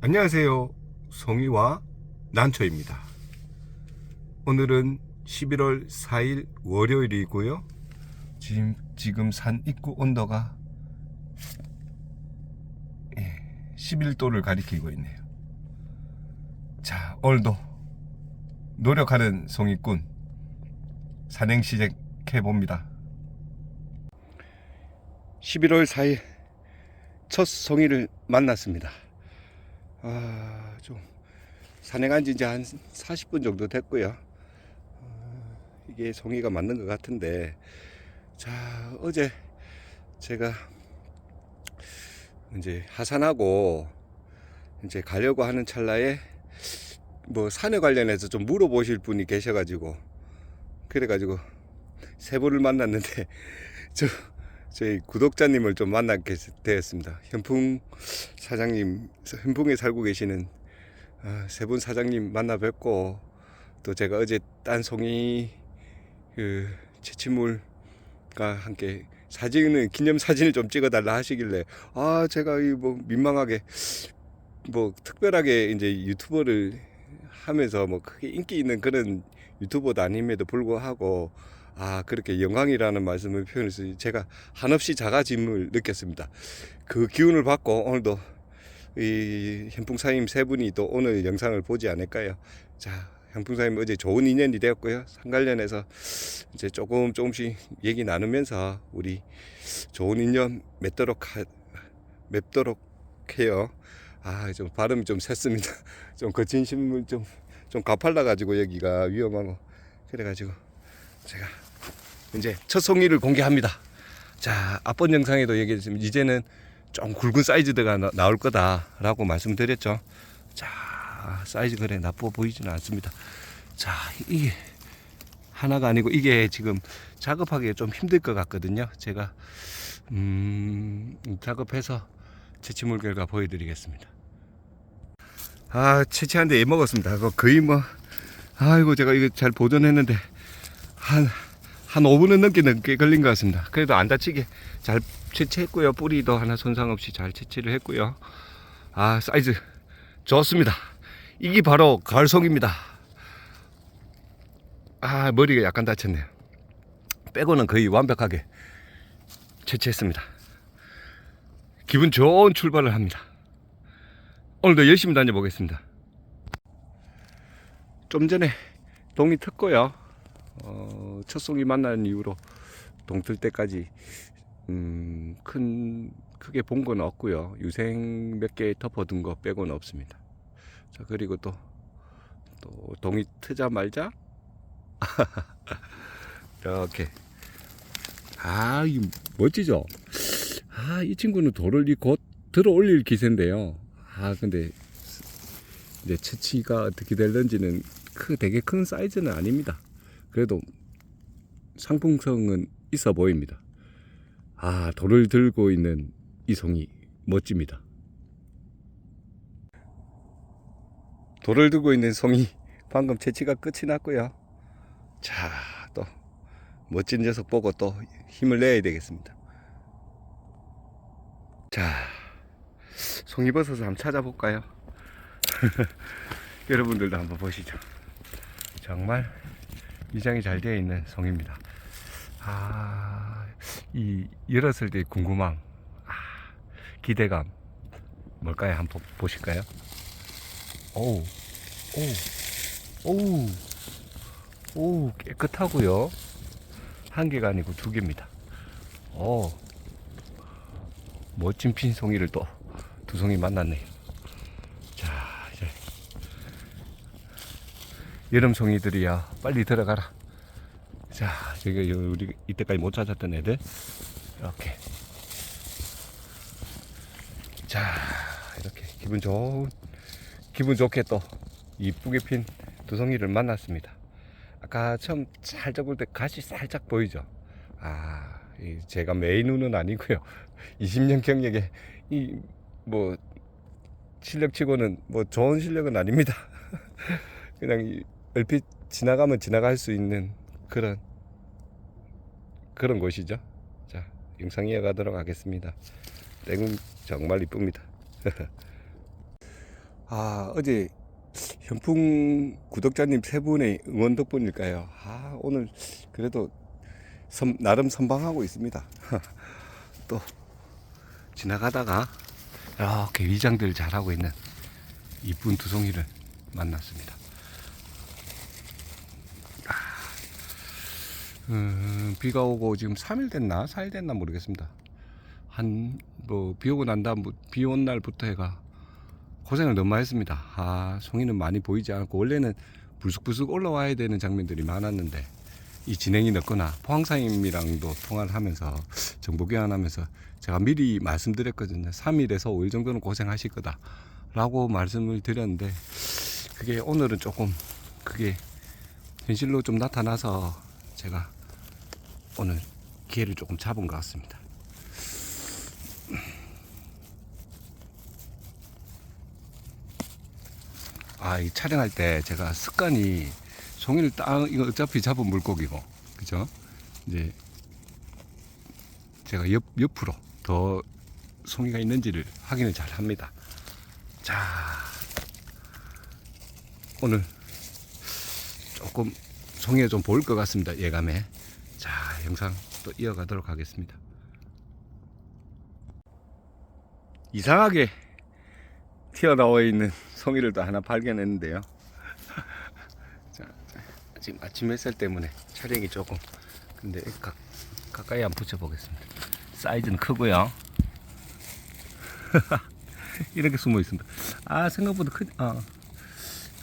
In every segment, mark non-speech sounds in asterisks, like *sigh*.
안녕하세요. 송이와 난초입니다. 오늘은 11월 4일 월요일이고요. 지금, 지금 산 입구 온도가 11도를 가리키고 있네요. 자, 오늘도 노력하는 송이꾼 산행 시작해 봅니다. 11월 4일 첫 송이를 만났습니다. 아, 좀 산행한 지 이제 한 40분 정도 됐고요. 어, 이게 송이가 맞는 것 같은데, 자, 어제 제가 이제 하산하고 이제 가려고 하는 찰나에 뭐 산에 관련해서 좀 물어보실 분이 계셔가지고 그래가지고 세 분을 만났는데 *laughs* 저 저희 구독자님을 좀 만나게 되었습니다. 현풍 사장님, 현풍에 살고 계시는 아, 세분 사장님 만나 뵙고 또 제가 어제 딴 송이 그 채취물과 함께 사진을 기념 사진을 좀 찍어달라 하시길래 아 제가 이 뭐 민망하게 뭐 특별하게 이제 유튜버를 하면서 뭐 크게 인기 있는 그런 유튜버도 아님에도 불구하고 아 그렇게 영광이라는 말씀을 표현해서 제가 한없이 작아짐을 느꼈습니다. 그 기운을 받고 오늘도 이 현풍사님 세 분이 또 오늘 영상을 보지 않을까요? 자 현풍사님 어제 좋은 인연이 되었고요. 산 관련해서 이제 조금 조금씩 얘기 나누면서 우리 좋은 인연 맺도록 하, 맺도록 해요. 아 좀 발음이 좀 샜습니다. *laughs* 좀 거친 신문 좀 좀 가팔라 가지고 여기가 위험하고 그래가지고 제가 이제 첫 송이를 공개합니다. 자, 앞번 영상에도 얘기했지만 이제는 좀 굵은 사이즈가 나, 나올 거다라고 말씀드렸죠. 자, 사이즈 그래 나쁘어 보이지는 않습니다. 자, 이게 하나가 아니고 이게 지금 작업하기 좀 힘들 것 같거든요. 제가 음, 작업해서 채취물 결과 보여드리겠습니다. 아, 채취한데 애 먹었습니다. 거의 뭐, 아이고 제가 이거 잘 보존했는데 한, 한 5분은 넘게 넘게 걸린 것 같습니다. 그래도 안 다치게 잘 채취했고요. 뿌리도 하나 손상 없이 잘 채취를 했고요. 아, 사이즈 좋습니다. 이게 바로 가을송입니다. 아, 머리가 약간 다쳤네요. 빼고는 거의 완벽하게 채취했습니다. 기분 좋은 출발을 합니다. 오늘도 열심히 다녀보겠습니다. 좀 전에 동이 텄고요. 어, 첫 송이 만나는 이후로 동틀 때까지 음, 큰 크게 본 건 없고요. 유생 몇 개 덮어둔 거 빼고는 없습니다. 자 그리고 또 또 동이 트자 말자 *laughs* 이렇게 아, 이 멋지죠? 아, 이 친구는 돌을 이곧 들어 올릴 기세인데요. 아, 근데 이제 채취가 어떻게 될런지는 크 되게 큰 사이즈는 아닙니다. 그래도 상품성은 있어 보입니다. 아, 돌을 들고 있는 이 송이 멋집니다. 돌을 들고 있는 송이 *laughs* 방금 채취가 끝이 났고요. 자, 또 멋진 녀석 보고 또 힘을 내야 되겠습니다. 자, 송이버섯을 한번 찾아볼까요? *laughs* 여러분들도 한번 보시죠. 정말 위장이 잘 되어 있는 송입니다. 아, 이 열었을 때 궁금함, 아, 기대감 뭘까요? 한번 보- 보실까요? 오, 오, 오, 오 깨끗하고요. 한 개가 아니고 두 개입니다. 오, 멋진 핀송이를 또 두 송이 만났네요. 자, 이제 여름 송이들이야 빨리 들어가라. 자, 여기 우리 이때까지 못 찾았던 애들 이렇게. 자, 이렇게 기분 좋은 기분 좋게 또 이쁘게 핀두 송이를 만났습니다. 아까 처음 살짝 볼 때 가시 살짝 보이죠? 아, 이 제가 메인 눈은 아니고요. *laughs* 20년 경력에 이 뭐 실력치고는 뭐 좋은 실력은 아닙니다. *laughs* 그냥 이 얼핏 지나가면 지나갈 수 있는 그런 그런 곳이죠. 자, 영상 이어가도록 하겠습니다. 땡은 정말 이쁩니다. *laughs* 아, 어제 현풍 구독자님 세 분의 응원 덕분일까요? 아, 오늘 그래도 선- 나름 선방하고 있습니다. *laughs* 또 지나가다가 이렇게 위장들 잘하고 있는 이쁜 두송이를 만났습니다. 아, 음, 비가 오고 지금 3일 됐나? 4일 됐나 모르겠습니다. 한, 뭐, 비 오고 난 다음, 비 온 날부터 해가 고생을 너무 많이 했습니다. 아, 송이는 많이 보이지 않고, 원래는 불쑥불쑥 올라와야 되는 장면들이 많았는데, 이 진행이 늦거나, 포항사님이랑도 통화를 하면서, 정보 교환하면서, 제가 미리 말씀드렸거든요. 3일에서 5일 정도는 고생하실 거다. 라고 말씀을 드렸는데, 그게 오늘은 조금, 그게 현실로 좀 나타나서, 제가 오늘 기회를 조금 잡은 것 같습니다. 아, 이 촬영할 때 제가 습관이 종이를 딱, 이거 어차피 잡은 물고기고, 그죠? 이제 제가 옆, 옆으로 더 송이가 있는지를 확인을 잘 합니다. 자, 오늘 조금 송이가 좀 보일 것 같습니다. 예감에. 자, 영상 또 이어가도록 하겠습니다. 이상하게 튀어나와 있는 송이를 또 하나 발견했는데요. *laughs* 자, 지금 아침 햇살 때문에 촬영이 조금 근데 가, 가까이 한번 붙여보겠습니다. 사이즈는 크고요. *laughs* 이렇게 숨어 있습니다. 아 생각보다 크, 아,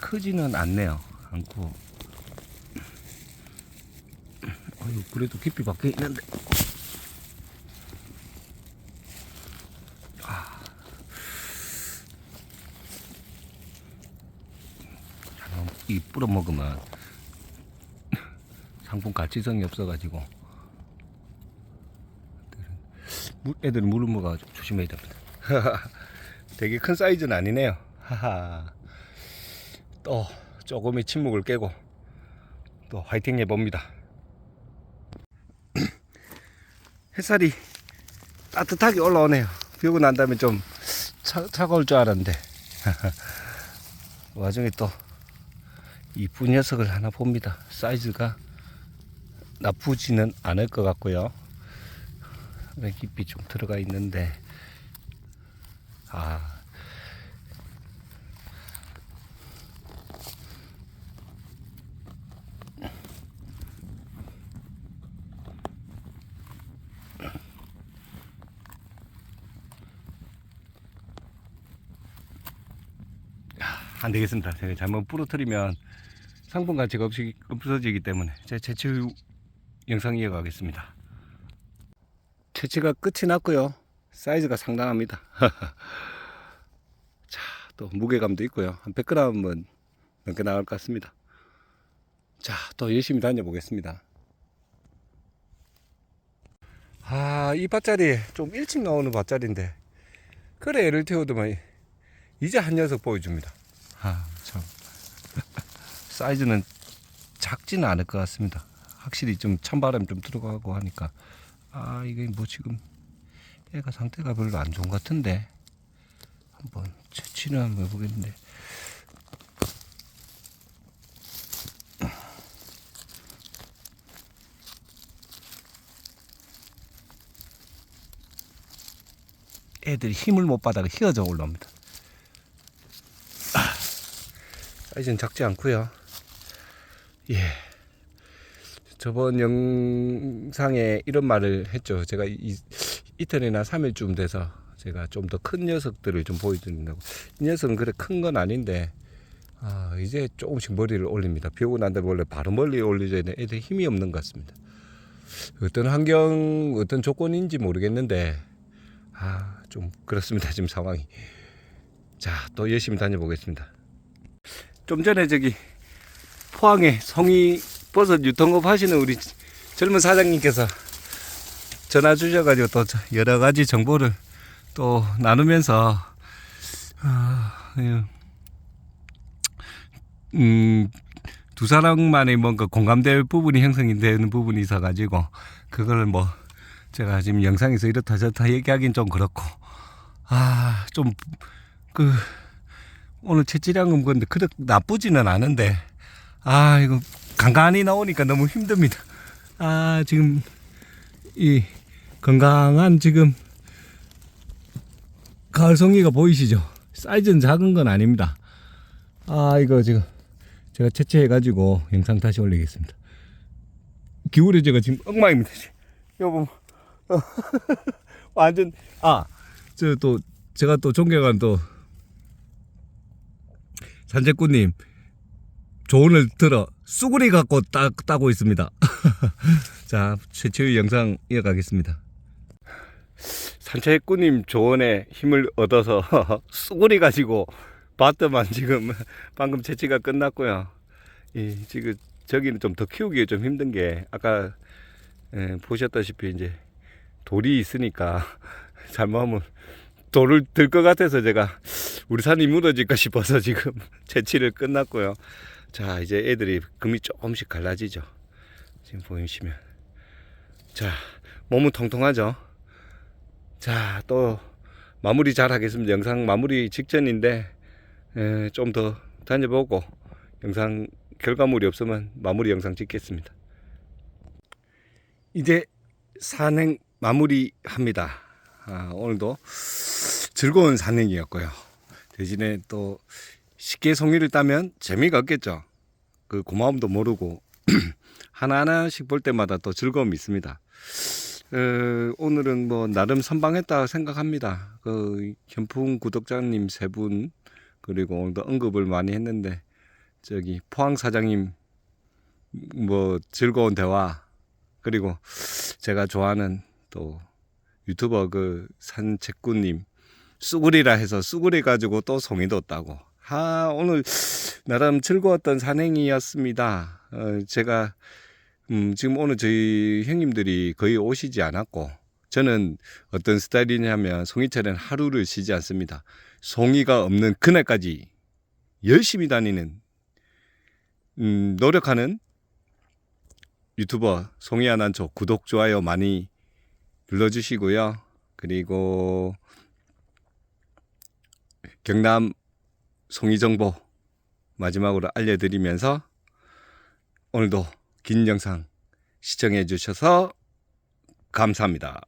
크지는 않네요. 않고. 아유 그래도 깊이 밖에 있는데. 어, 이 뿌려 먹으면 상품 가치성이 없어가지고 물- 애들은 물을 먹어 조심해야 됩니다. *laughs* 되게 큰 사이즈는 아니네요. 또 조금의 침묵을 깨고 또 화이팅 해봅니다. 햇살이 따뜻하게 올라오네요. 비 오고 난 다음에 좀 차, 차가울 줄 알았는데 *laughs* 와중에 또 이쁜 녀석을 하나 봅니다. 사이즈가 나쁘지는 않을 것 같고요. 왜 깊이 좀 들어가 있는데, 아. 안 되겠습니다. 제가 잘못 부러뜨리면 상품 가치가 없이, 없어지기 때문에 제 채취 후 영상 이어가겠습니다. 채취가 끝이 났고요. 사이즈가 상당합니다. *laughs* 자, 또 무게감도 있고요. 한 100g은 넘게 나올 것 같습니다. 자, 또 열심히 다녀보겠습니다. 아, 이 밭자리 좀 일찍 나오는 밭자리인데 그래 애를 태우더만 이제 한 녀석 보여줍니다. 아, 참. *laughs* 사이즈는 작지는 않을 것 같습니다. 확실히 좀 찬바람 좀 들어가고 하니까 아 이게 뭐 지금 애가 상태가 별로 안 좋은 것 같은데 한번 채취를 한번 해보겠는데 애들이 힘을 못 받아가 휘어져 올라옵니다. 사이즈는 작지 않고요. 예. 저번 영상에 이런 말을 했죠. 제가 이, 이틀이나 3일쯤 돼서 제가 좀 더 큰 녀석들을 좀 보여드린다고. 이 녀석은 그래 큰 건 아닌데, 아, 이제 조금씩 머리를 올립니다. 비 오고 난 다음에 원래 바로 멀리 올리줘야 돼. 애들 힘이 없는 것 같습니다. 어떤 환경, 어떤 조건인지 모르겠는데, 아, 좀 그렇습니다. 지금 상황이. 자, 또 열심히 다녀보겠습니다. 좀 전에 저기 포항에 송이 버섯 유통업 하시는 우리 젊은 사장님께서 전화 주셔가지고 또 저- 여러 가지 정보를 또 나누면서 아, 예. 음, 두 사람만의 뭔가 공감될 부분이 형성이 되는 부분이 있어가지고 그걸 뭐 제가 지금 영상에서 이렇다 저렇다 얘기하긴 좀 그렇고 아좀그 오늘 채취량은 근데 그렇게 나쁘지는 않은데 아 이거 간간히 나오니까 너무 힘듭니다. 아 지금 이 건강한 지금 가을송이가 보이시죠? 사이즈는 작은 건 아닙니다. 아 이거 지금 제가 채취해가지고 영상 다시 올리겠습니다. 겨울에 제가 지금 엉망입니다. 여보 어, *laughs* 완전 아 저 또 제가 또 존경한 또 산책꾼님 조언을 들어 쑥구리 갖고 따, 따고 있습니다. *laughs* 자 최초의 영상 이어가겠습니다. 산책꾼님 조언에 힘을 얻어서 *laughs* 쑥구리 가지고 봤더만 지금 *laughs* 방금 채취가 끝났고요. 이 지금 저기는 좀 더 키우기 좀 힘든 게 아까 예, 보셨다시피 이제 돌이 있으니까 잘못하면 돌을 들 것 같아서 제가 우리 산이 무너질까 싶어서 지금 *laughs* 채취를 끝났고요. 자 이제 애들이 금이 조금씩 갈라지죠. 지금 보이시면 자 몸은 통통하죠. 자 또 마무리 잘 하겠습니다. 영상 마무리 직전인데 예, 좀더 다녀보고 영상 결과물이 없으면 마무리 영상 찍겠습니다. 이제 산행 마무리합니다. 아, 오늘도 즐거운 산행이었고요. 대신에 또 쉽게 송이를 따면 재미가 없겠죠. 그 고마움도 모르고 *clears throat* 하나하나씩 볼 때마다 또 즐거움이 있습니다. 어, 오늘은 뭐 나름 선방했다 생각합니다. 그 현풍 구독자님 세 분 그리고 오늘도 언급을 많이 했는데 저기 포항 사장님 뭐 즐거운 대화 그리고 제가 좋아하는 또 유튜버 그 산책구님 쑥구리라 해서 쑥구리 가지고 또 송이도 따고 아 오늘 나름 즐거웠던 산행이었습니다. 어, 제가 음, 지금 오늘 저희 형님들이 거의 오시지 않았고 저는 어떤 스타일이냐면 송이철엔 하루를 쉬지 않습니다. 송이가 없는 그날까지 열심히 다니는 음, 노력하는 유튜버 송이아난초 구독 좋아요 많이 눌러주시고요. 그리고 경남 송이 정보 마지막으로 알려드리면서 오늘도 긴 영상 시청해 주셔서 감사합니다.